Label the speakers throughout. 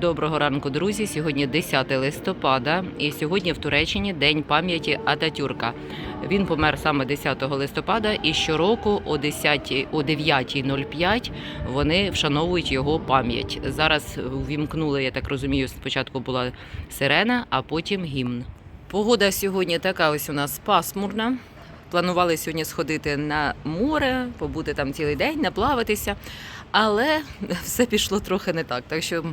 Speaker 1: Доброго ранку, друзі. Сьогодні 10 листопада, і сьогодні в Туреччині День пам'яті Ататюрка. Він помер саме 10 листопада, і щороку о 10, о 9.05 вони вшановують його пам'ять. Зараз увімкнули, я так розумію, спочатку була сирена, а потім гімн. Погода сьогодні така ось у нас пасмурна. Планували сьогодні сходити на море, побути там цілий день, наплаватися. Але все пішло трохи не так. Так що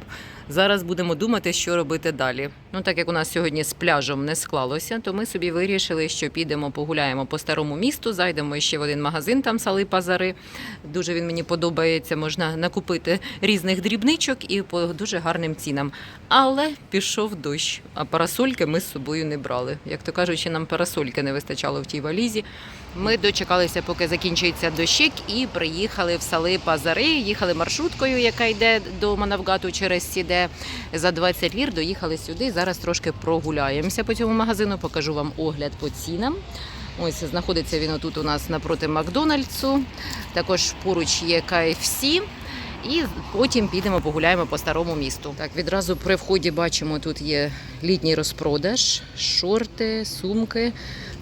Speaker 1: зараз будемо думати, що робити далі. Ну, так як у нас сьогодні з пляжем не склалося, то ми собі вирішили, що підемо погуляємо по старому місту, зайдемо ще в один магазин, там сали пазари. Дуже він мені подобається. Можна накупити різних дрібничок і по дуже гарним цінам. Але пішов дощ, а парасольки ми з собою не брали. Як то кажучи, нам парасольки не вистачало в тій валізі. Ми дочекалися, поки закінчується дощик, і приїхали в сали Пазари. Їхали маршруткою, яка йде до Манавгату через Сіде за 20 лір. Доїхали сюди. Зараз трошки прогуляємося по цьому магазину. Покажу вам огляд по цінам. Ось знаходиться він отут у нас напроти Макдональдсу. Також поруч є KFC. І потім підемо погуляємо по старому місту. Так, відразу при вході бачимо, тут є літній розпродаж, шорти, сумки,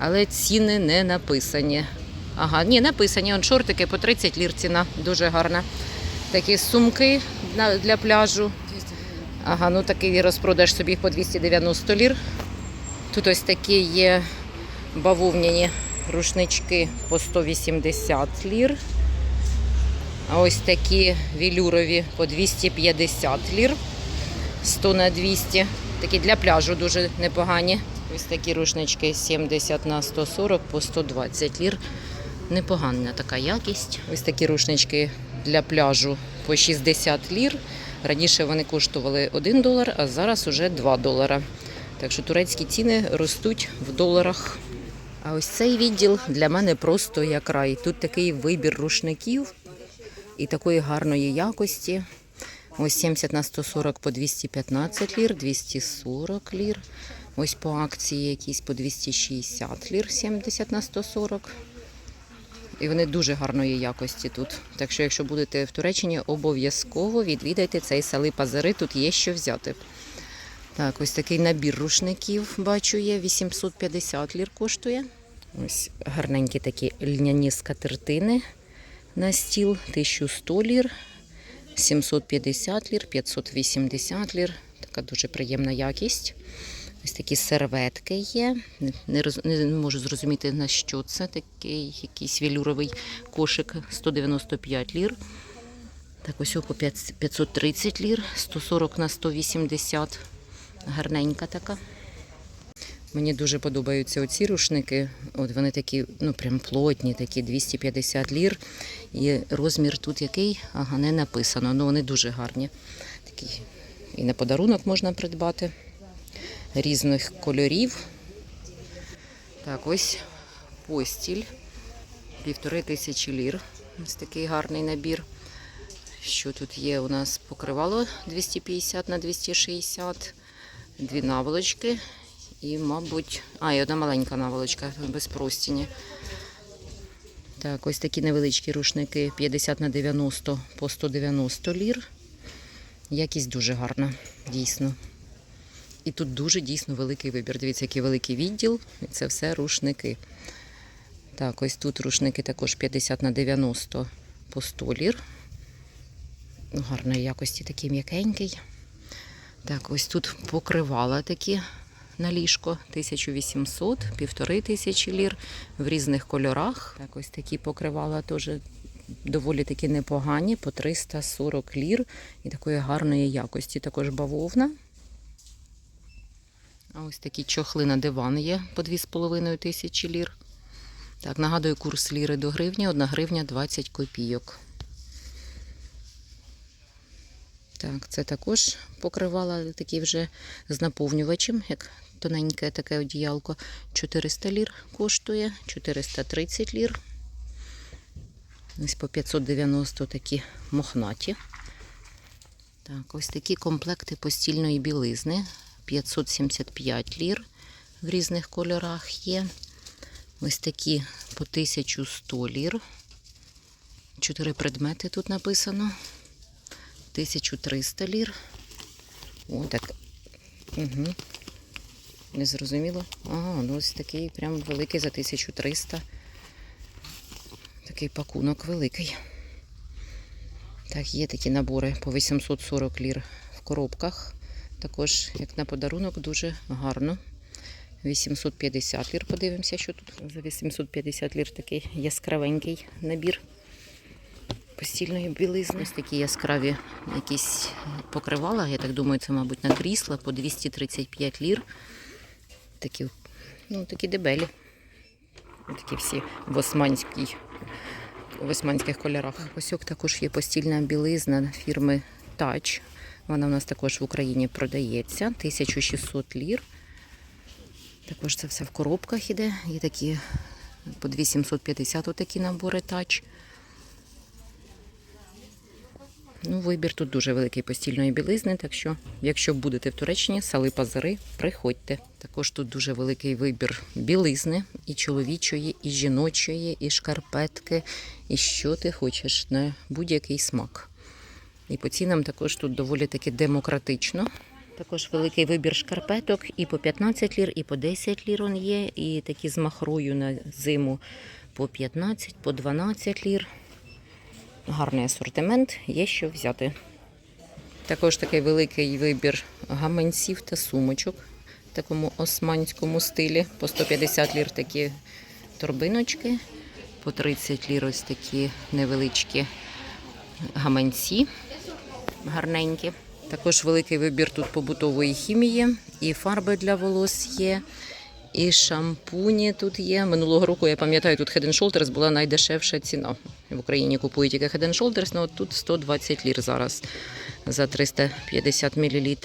Speaker 1: але ціни не написані. Ага, ні, написані. Он шортики по 30 лір ціна, дуже гарна. Такі сумки для пляжу. Ага, ну такий розпродаж собі по 290 лір. Тут ось такі є бавовняні рушнички по 180 лір. А ось такі вілюрові по 250 лір. 100 на 200. Такі для пляжу дуже непогані. Ось такі рушнички 70 на 140 по 120 лір. Непогана така якість. Ось такі рушнички для пляжу по 60 лір. Раніше вони коштували 1 долар, а зараз уже 2 долара. Так що турецькі ціни ростуть в доларах. А ось цей відділ для мене просто як рай. Тут такий вибір рушників і такої гарної якості. Ось 70 на 140 по 215 лір, 240 лір. Ось по акції якісь по 260 лір, 70 на 140. І вони дуже гарної якості тут. Так що, якщо будете в Туреччині, обов'язково відвідайте цей сали Пазари, тут є що взяти. Так, ось такий набір рушників бачу є, 850 лір коштує. Ось гарненькі такі льняні скатертини на стіл 1100 лір, 750 лір, 580 лір. Така дуже приємна якість. Ось такі серветки є. Не, роз- не можу зрозуміти, на що це. Такий якийсь велюровий кошик 195 лір. Так, ось по 530 лір, 140 на 180. Гарненька така. Мені дуже подобаються оці рушники. От вони такі, ну прям плотні, такі 250 лір. І розмір тут який? Ага, не написано. Ну вони дуже гарні. Такі і на подарунок можна придбати різних кольорів. Так, ось постіль. Півтори тисячі лір. Ось такий гарний набір. Що тут є? У нас покривало 250 на 260, дві наволочки і, мабуть, а, і одна маленька наволочка без простіні. Так, ось такі невеличкі рушники 50 на 90 по 190 лір. Якість дуже гарна, дійсно. І тут дуже дійсно великий вибір. Дивіться, який великий відділ. І це все рушники. Так, ось тут рушники також 50 на 90 по 100 лір. Гарної якості такий м'якенький. Так, ось тут покривала такі на ліжко 1800, півтори тисячі лір в різних кольорах. Так, ось такі покривала теж доволі таки непогані, по 340 лір і такої гарної якості. Також бавовна. А ось такі чохли на диван є по 2,5 тисячі лір. Так, нагадую, курс ліри до гривні, 1 гривня 20 копійок. Так, це також покривала такі вже з наповнювачем, як тоненьке таке одіялко. 400 лір коштує, 430 лір. Ось по 590 такі мохнаті. Так, ось такі комплекти постільної білизни. 575 лір в різних кольорах є. Ось такі по 1100 лір. Чотири предмети тут написано. 1300 лір. О, так. Угу. Не зрозуміло. Ага, ну ось такий прям великий за 1300. Такий пакунок великий. Так, є такі набори по 840 лір в коробках. Також, як на подарунок, дуже гарно. 850 лір. Подивимося, що тут. За 850 лір такий яскравенький набір постільної білизни. Ось такі яскраві якісь покривала. Я так думаю, це, мабуть, на крісла по 235 лір. Такі, ну, такі дебелі. Такі всі в в османських кольорах. Ось також є постільна білизна фірми Touch. Вона у нас також в Україні продається. 1600 лір. Також це все в коробках іде. Є такі по 2750 отакі набори Touch. Ну, вибір тут дуже великий постільної білизни, так що, якщо будете в Туреччині, сали пазари, приходьте. Також тут дуже великий вибір білизни, і чоловічої, і жіночої, і шкарпетки, і що ти хочеш на будь-який смак. І по цінам також тут доволі таки демократично. Також великий вибір шкарпеток і по 15 лір, і по 10 лір он є, і такі з махрою на зиму по 15, по 12 лір. Гарний асортимент, є що взяти. Також такий великий вибір гаманців та сумочок в такому османському стилі. По 150 лір такі торбиночки, по 30 лір ось такі невеличкі гаманці гарненькі. Також великий вибір тут побутової хімії, і фарби для волос є, і шампуні тут є. Минулого року, я пам'ятаю, тут Head Shoulders була найдешевша ціна. В Україні купують тільки Head Shoulders, але тут 120 лір зараз за 350 мл.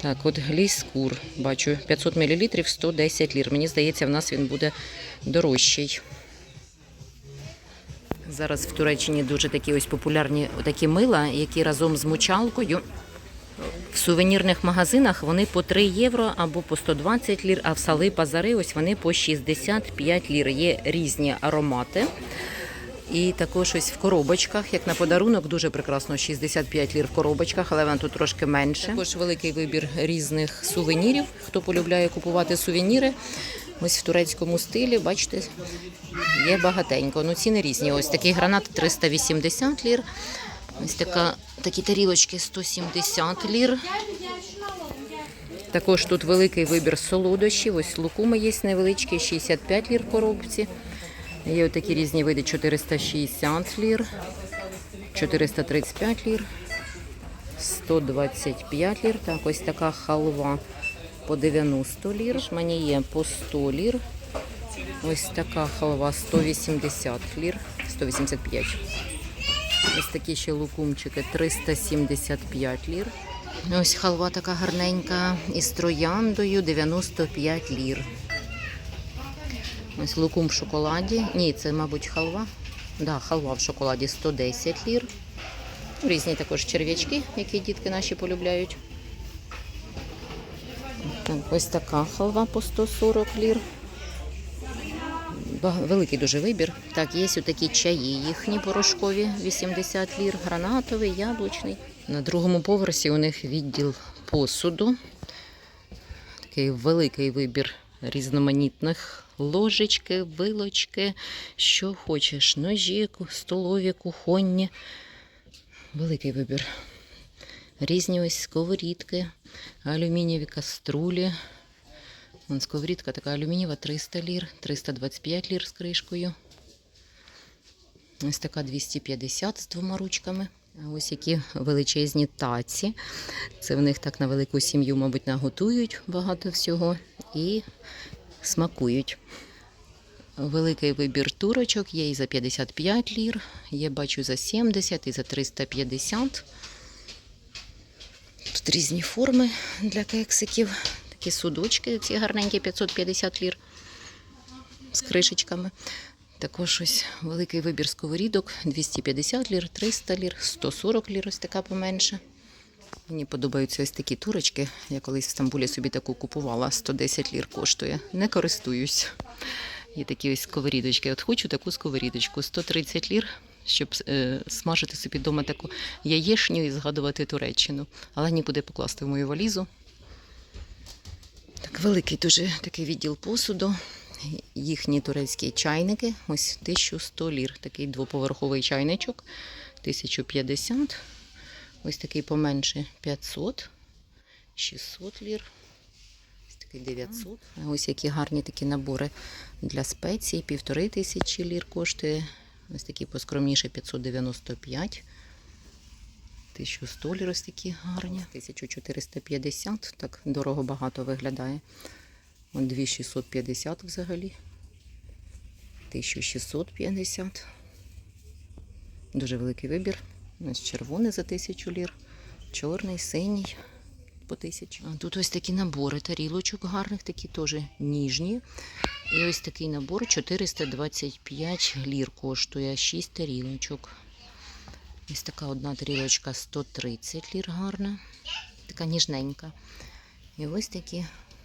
Speaker 1: Так, от гліскур, бачу, 500 мл 110 лір. Мені здається, в нас він буде дорожчий. Зараз в Туреччині дуже такі ось популярні такі мила, які разом з мочалкою в сувенірних магазинах вони по 3 євро або по 120 лір, а в сали пазари ось вони по 65 лір. Є різні аромати. І також ось в коробочках, як на подарунок, дуже прекрасно 65 лір в коробочках, але вона тут трошки менше. Також великий вибір різних сувенірів. Хто полюбляє купувати сувеніри, ось в турецькому стилі, бачите, є багатенько. Ну, ціни різні. Ось такий гранат 380 лір. Ось така, такі тарілочки 170 лір. Також тут великий вибір солодощів. Ось лукуми є невеличкі, 65 лір в коробці. Є такі різні види 460 лір, 435 лір, 125 лір. Так, ось така халва по 90 лір. Мені є по 100 лір. Ось така халва 180 лір, 185. Ось такі ще лукумчики 375 лір. Ось халва така гарненька із трояндою 95 лір. Ось лукум в шоколаді. Ні, це, мабуть, халва. Да, халва в шоколаді 110 лір. Різні також черв'ячки, які дітки наші полюбляють. Так, ось така халва по 140 лір. Великий дуже вибір. Так, є такі чаї їхні порошкові, 80 лір, гранатовий, яблучний. На другому поверсі у них відділ посуду. Такий великий вибір різноманітних ложечки, вилочки, що хочеш, ножі, столові, кухонні. Великий вибір. Різні ось сковорідки, алюмінієві каструлі. Вон сковорідка така алюмінієва 300 лір, 325 лір з кришкою. Ось така 250 з двома ручками. Ось які величезні таці. Це в них так на велику сім'ю, мабуть, наготують багато всього і смакують. Великий вибір турочок є і за 55 лір, є, бачу, за 70 і за 350. Тут різні форми для кексиків. Такі судочки, ці гарненькі 550 лір з кришечками. Також ось великий вибір сковорідок 250 лір, 300 лір, 140 лір, ось така поменше. Мені подобаються ось такі турочки. Я колись в Стамбулі собі таку купувала, 110 лір коштує. Не користуюсь. Є такі ось сковорідочки. От хочу таку сковорідочку. 130 лір, щоб е, смажити собі вдома таку яєшню і згадувати Туреччину. Але нікуди покласти в мою валізу. Так, великий дуже такий відділ посуду. Їхні турецькі чайники. Ось 1100 лір. Такий двоповерховий чайничок. 1050. Ось такий поменше 500. 600 лір. Ось такий 900. Ось які гарні такі набори для спецій. Півтори тисячі лір коштує. Ось такі поскромніші 595. 1100 лір ось такі гарні. 1450. Так дорого багато виглядає. От 2650 взагалі. 1650. Дуже великий вибір. Ось червоний за 1000 лір, чорний, синій по 1000. А тут ось такі набори тарілочок гарних, такі теж ніжні. І ось такий набор 425 лір коштує 6 тарілочок. Ось така одна тарілочка 130 лір гарна, така ніжненька. І ось такі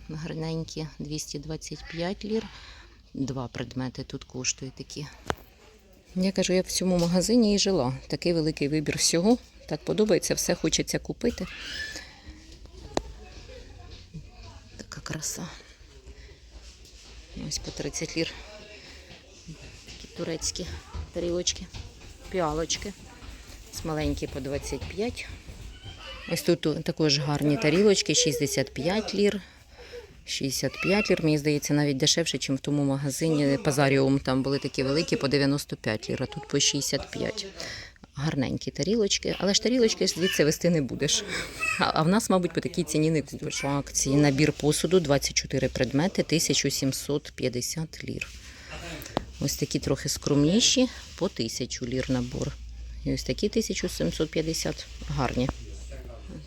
Speaker 1: гарненькі 225 лір. Два предмети тут коштують такі. Я кажу, я в цьому магазині і жила. Такий великий вибір всього. Так подобається, все хочеться купити. Така краса. Ось по 30 лір. Такі турецькі тарілочки, піалочки. Ось маленькі по 25. Ось тут також гарні тарілочки, 65 лір. 65 лір, мені здається, навіть дешевше, ніж в тому магазині Пазаріум. Там були такі великі по 95 лір, а тут по 65. Гарненькі тарілочки, але ж тарілочки звідси вести не будеш. А в нас, мабуть, по такій ціні не купиш. По акції набір посуду 24 предмети, 1750 лір. Ось такі трохи скромніші, по 1000 лір набор. І ось такі 1750 гарні.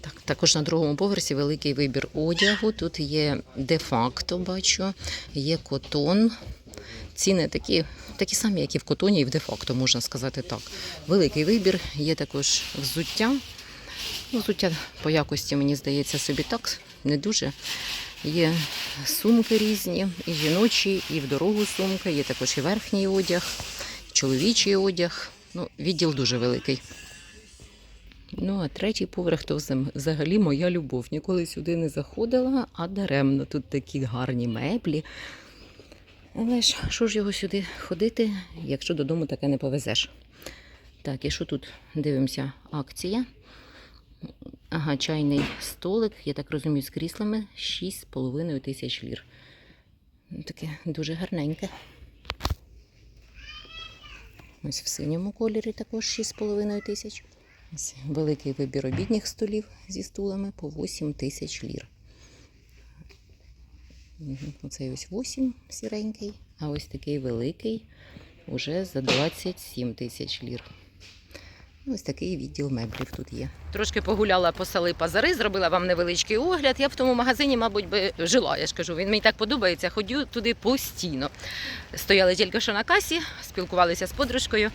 Speaker 1: Так, також на другому поверсі великий вибір одягу. Тут є де-факто, бачу, є котон. Ціни такі, такі самі, як і в котоні, і в де-факто, можна сказати так. Великий вибір, є також взуття. Ну, взуття по якості, мені здається, собі так, не дуже. Є сумки різні, і жіночі, і в дорогу сумки, є також і верхній одяг, і чоловічий одяг. Ну, відділ дуже великий. Ну, а третій поверх то взагалі моя любов. Ніколи сюди не заходила, а даремно. Тут такі гарні меблі. Але ж що ж його сюди ходити, якщо додому таке не повезеш? Так, і що тут? Дивимося, акція. Ага, чайний столик, я так розумію, з кріслами 6,5 тисяч лір. Ну, Таке дуже гарненьке. Ось в синьому кольорі також 6,5 тисяч. Ось великий вибір обідніх столів зі стулами по 8 тисяч лір. Оцей ось 8 сіренький, а ось такий великий уже за 27 тисяч лір. Ось такий відділ меблів тут є. Трошки погуляла по сели Пазари, зробила вам невеличкий огляд. Я в тому магазині, мабуть, би жила. Я ж кажу, він мені так подобається. Ходю туди постійно. Стояли тільки що на касі, спілкувалися з подружкою.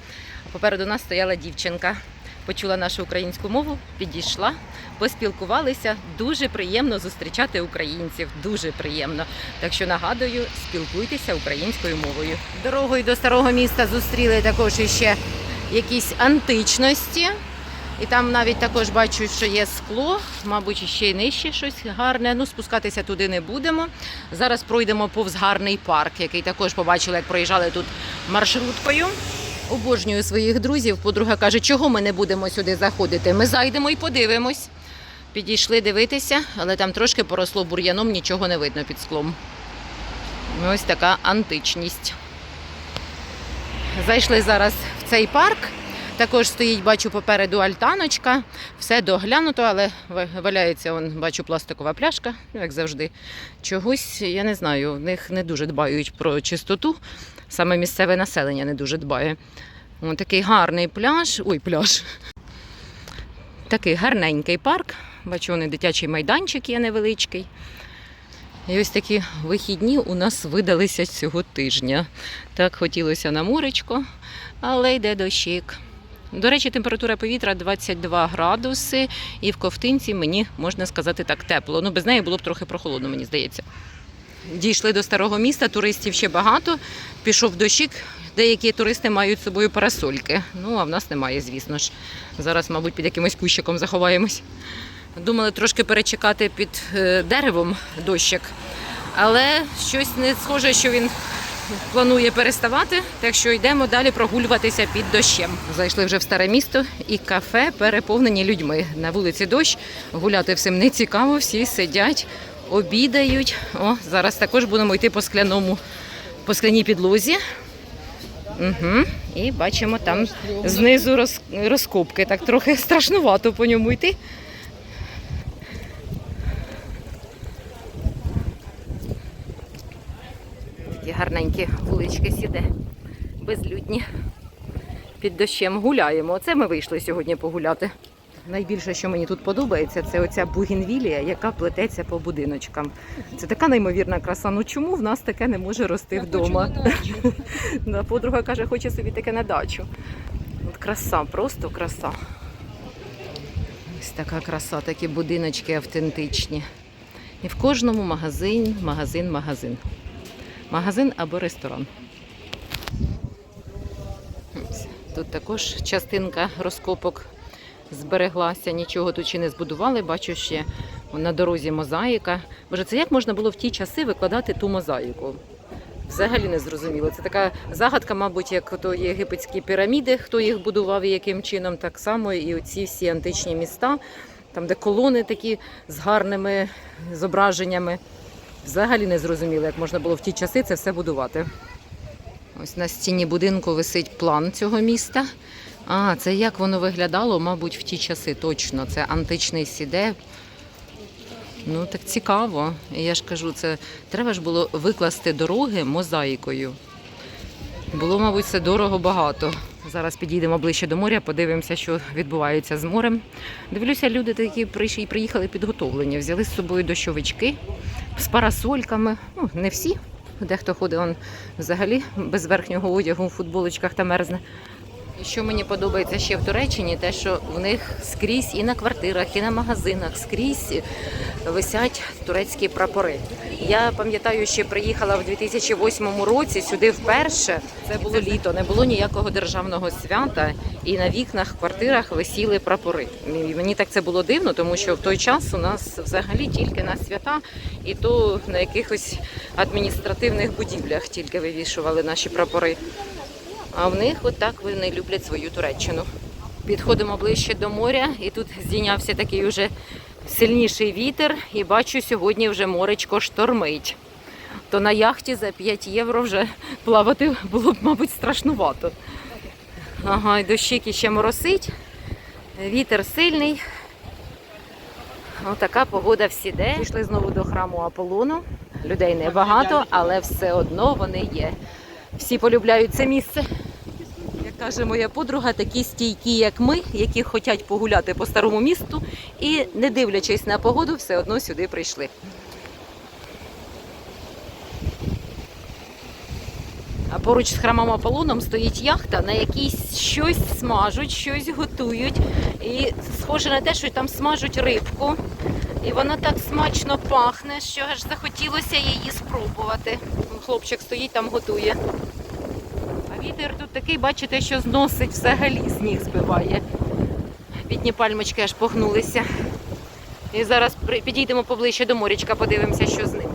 Speaker 1: Попереду нас стояла дівчинка. Почула нашу українську мову, підійшла, поспілкувалися. Дуже приємно зустрічати українців. Дуже приємно. Так що нагадую, спілкуйтеся українською мовою. Дорогою до старого міста зустріли також іще якісь античності. І там навіть також бачу, що є скло, мабуть, ще й нижче щось гарне. Ну, спускатися туди не будемо. Зараз пройдемо повз гарний парк, який також побачили, як проїжджали тут маршруткою. Обожнюю своїх друзів. Подруга каже, чого ми не будемо сюди заходити. Ми зайдемо і подивимось. Підійшли дивитися, але там трошки поросло бур'яном, нічого не видно під склом. Ось така античність. Зайшли зараз в цей парк. Також стоїть, бачу, попереду альтаночка. Все доглянуто, але валяється, он, бачу, пластикова пляшка, ну, як завжди. Чогось, я не знаю, в них не дуже дбають про чистоту. Саме місцеве населення не дуже дбає. Ось такий гарний пляж. Ой, пляж. Такий гарненький парк. Бачу, вони дитячий майданчик є невеличкий. І ось такі вихідні у нас видалися цього тижня. Так хотілося на моречко, але йде дощик. До речі, температура повітря 22 градуси, і в ковтинці мені можна сказати так тепло. Ну без неї було б трохи прохолодно, мені здається. Дійшли до старого міста, туристів ще багато. Пішов дощик, деякі туристи мають з собою парасольки. Ну, а в нас немає, звісно ж. Зараз, мабуть, під якимось кущиком заховаємось. Думали трошки перечекати під е, деревом дощик, але щось не схоже, що він планує переставати, так що йдемо далі прогулюватися під дощем. Зайшли вже в старе місто і кафе переповнені людьми. На вулиці дощ гуляти всім не цікаво, всі сидять, обідають. О, зараз також будемо йти по скляному, по скляній підлозі. Угу. І бачимо там знизу роз, розкопки. Так трохи страшнувато по ньому йти. Такі гарненькі вулички сіде, безлюдні. Під дощем гуляємо. Оце ми вийшли сьогодні погуляти. Найбільше, що мені тут подобається, це оця бугінвілія, яка плететься по будиночкам. Це така неймовірна краса. Ну чому в нас таке не може рости вдома? Да, Подруга каже, хоче собі таке на дачу. От краса, просто краса. Ось така краса, такі будиночки автентичні. І в кожному магазин, магазин, магазин. Магазин або ресторан. Тут також частинка розкопок збереглася, нічого тут ще не збудували. Бачу ще на дорозі мозаїка. Боже, це як можна було в ті часи викладати ту мозаїку? Взагалі не зрозуміло. Це така загадка, мабуть, як то єгипетські піраміди, хто їх будував і яким чином, так само і оці всі античні міста, там, де колони такі з гарними зображеннями. Взагалі не зрозуміло, як можна було в ті часи це все будувати. Ось на стіні будинку висить план цього міста. А, це як воно виглядало, мабуть, в ті часи точно. Це античний сіде. Ну, так цікаво. Я ж кажу, це треба ж було викласти дороги мозаїкою. Було, мабуть, це дорого багато. Зараз підійдемо ближче до моря, подивимося, що відбувається з морем. Дивлюся, люди такі прийшли, приїхали підготовлені, взяли з собою дощовички з парасольками. Ну, не всі. Дехто ходить он взагалі без верхнього одягу у футболочках та мерзне. Що мені подобається ще в Туреччині, те, що в них скрізь і на квартирах, і на магазинах скрізь висять турецькі прапори. Я пам'ятаю, ще приїхала в 2008 році сюди вперше. Це було літо, не було ніякого державного свята, і на вікнах квартирах висіли прапори. Мені так це було дивно, тому що в той час у нас взагалі тільки на свята, і то на якихось адміністративних будівлях тільки вивішували наші прапори. А в них отак вони люблять свою Туреччину. Підходимо ближче до моря, і тут здійнявся такий уже сильніший вітер, і бачу, сьогодні вже моречко штормить. То на яхті за 5 євро вже плавати було б, мабуть, страшнувато. Ага, і дощик ще моросить, вітер сильний. Отака погода всіде. Пішли знову до храму Аполлону. Людей небагато, але все одно вони є. Всі полюбляють це місце. Як каже моя подруга, такі стійкі, як ми, які хочуть погуляти по старому місту і, не дивлячись на погоду, все одно сюди прийшли. А поруч з храмом Аполлоном стоїть яхта, на якій щось смажуть, щось готують. І схоже на те, що там смажуть рибку. І вона так смачно пахне, що аж захотілося її спробувати. Хлопчик стоїть там готує. А вітер тут такий, бачите, що зносить взагалі, сніг збиває. Бідні пальмочки аж погнулися. І зараз підійдемо поближче до морячка, подивимося, що з ним.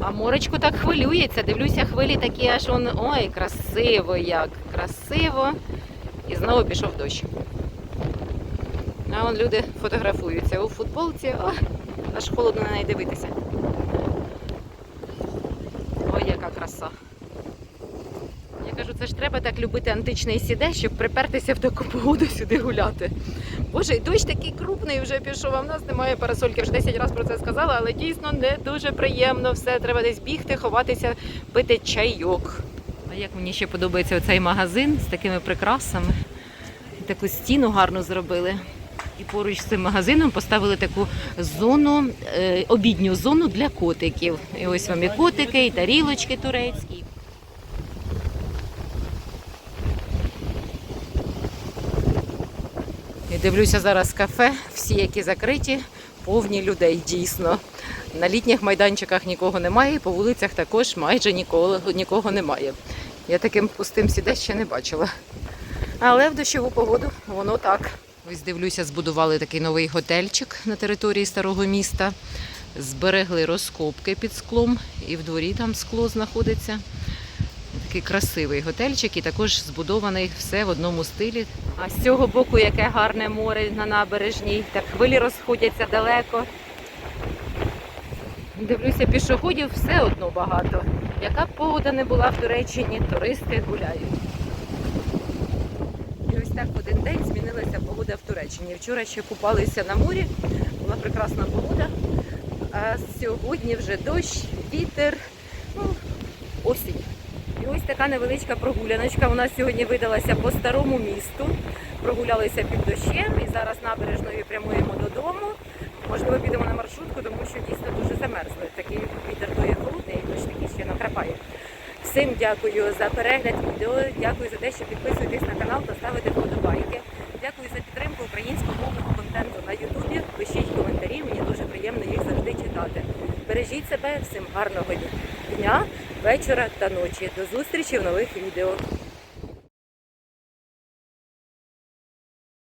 Speaker 1: А моречко так хвилюється. Дивлюся, хвилі такі аж он. Ой, красиво як, красиво. І знову пішов дощ. А вон люди фотографуються у футболці. О, аж холодно на неї дивитися. Ой, яка краса. Я кажу, це ж треба так любити античний сіде, щоб припертися в таку погоду сюди гуляти. Боже, і дощ такий крупний вже пішов, а в нас немає парасольки. Вже 10 разів про це сказала, але дійсно не дуже приємно. Все, треба десь бігти, ховатися, пити чайок. А як мені ще подобається оцей магазин з такими прикрасами. Таку стіну гарно зробили. І поруч з цим магазином поставили таку зону, е, обідню зону для котиків. І ось вам і котики, і тарілочки турецькі. І дивлюся зараз кафе, всі, які закриті, повні людей дійсно. На літніх майданчиках нікого немає, по вулицях також майже нікого, нікого немає. Я таким пустим сіде ще не бачила. Але в дощову погоду воно так. Ось дивлюся, збудували такий новий готельчик на території старого міста. Зберегли розкопки під склом, і в дворі там скло знаходиться. Такий красивий готельчик, і також збудований все в одному стилі. А з цього боку яке гарне море на набережній, так хвилі розходяться далеко. Дивлюся, пішоходів все одно багато. Яка б погода не була в Туреччині, туристи гуляють. Так в один день змінилася погода в Туреччині. Вчора ще купалися на морі, була прекрасна погода. А сьогодні вже дощ, вітер, ну, осінь. І ось така невеличка прогуляночка. У нас сьогодні видалася по старому місту. Прогулялися під дощем і зараз набережною прямуємо додому. Можливо, підемо на маршрутку, тому що дійсно дуже замерзли. Такий вітер дує холодний, і дощ такий ще накрапає. Всім дякую за перегляд відео. Дякую за те, що підписуєтесь на канал та ставите вподобайки. Дякую за підтримку українськомовного контенту на Ютубі. Пишіть коментарі, мені дуже приємно їх завжди читати. Бережіть себе, всім гарного дня, вечора та ночі. До зустрічі в нових відео.